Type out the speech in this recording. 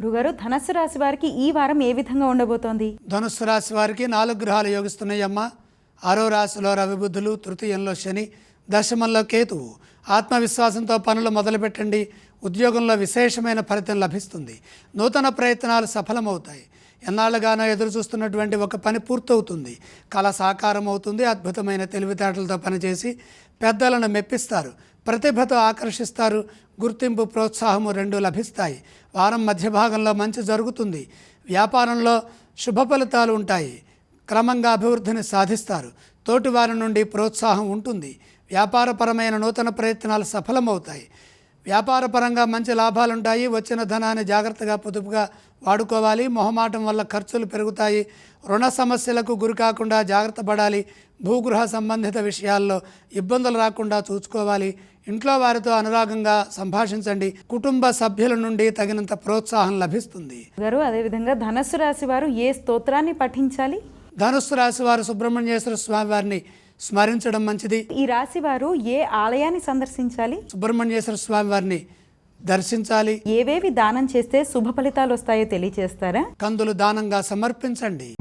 గురుగారు ధనస్సు రాశి వారికి ఈ వారం ఏ విధంగా ఉండబోతోంది? ధనుస్సు రాశి వారికి నాలుగు గ్రహాలు యోగిస్తున్నాయమ్మ. ఆరో రాశిలో రవిబుద్ధులు తృతీయంలో శని దశమంలో కేతువు ఆత్మవిశ్వాసంతో పనులు మొదలుపెట్టండి. ఉద్యోగంలో విశేషమైన ఫలితం లభిస్తుంది. నూతన ప్రయత్నాలు సఫలమవుతాయి. ఎన్నాళ్ళుగానో ఎదురు చూస్తున్నటువంటి ఒక పని పూర్తవుతుంది. కళ సాకారం అవుతుంది అద్భుతమైన తెలివితేటలతో పనిచేసి పెద్దలను మెప్పిస్తారు ప్రతిభతో ఆకర్షిస్తారు గుర్తింపు ప్రోత్సాహము రెండు లభిస్తాయి. వారం మధ్య భాగంలో మంచి జరుగుతుంది. వ్యాపారంలో శుభ ఫలితాలు ఉంటాయి. క్రమంగా అభివృద్ధిని సాధిస్తారు. తోటివారి నుండి ప్రోత్సాహం ఉంటుంది. వ్యాపారపరమైన నూతన ప్రయత్నాలు సఫలమవుతాయి. వ్యాపారపరంగా మంచి లాభాలుంటాయి. వచ్చిన ధనాన్ని జాగ్రత్తగా పొదుపుగా వాడుకోవాలి. మొహమాటం వల్ల ఖర్చులు పెరుగుతాయి. రుణ సమస్యలకు గురి కాకుండా జాగ్రత్త పడాలి. భూగృహ సంబంధిత విషయాల్లో ఇబ్బందులు రాకుండా చూసుకోవాలి. ఇంట్లో వారితో అనురాగంగా సంభాషించండి. కుటుంబ సభ్యుల నుండి తగినంత ప్రోత్సాహం లభిస్తుంది. గారు అదేవిధంగా ధనస్సు రాశి వారు ఏ స్తోత్రాన్ని పఠించాలి? ధనుస్సు రాశి వారు సుబ్రహ్మణ్యేశ్వర స్వామి వారిని స్మరించడం మంచిది. ఈ రాశి వారు ఏ ఆలయాన్ని సందర్శించాలి? సుబ్రహ్మణ్యేశ్వర స్వామి వారిని దర్శించాలి. ఏవేవి దానం చేస్తే శుభ ఫలితాలు వస్తాయో తెలియచేస్తారా? కందులు దానంగా సమర్పించండి.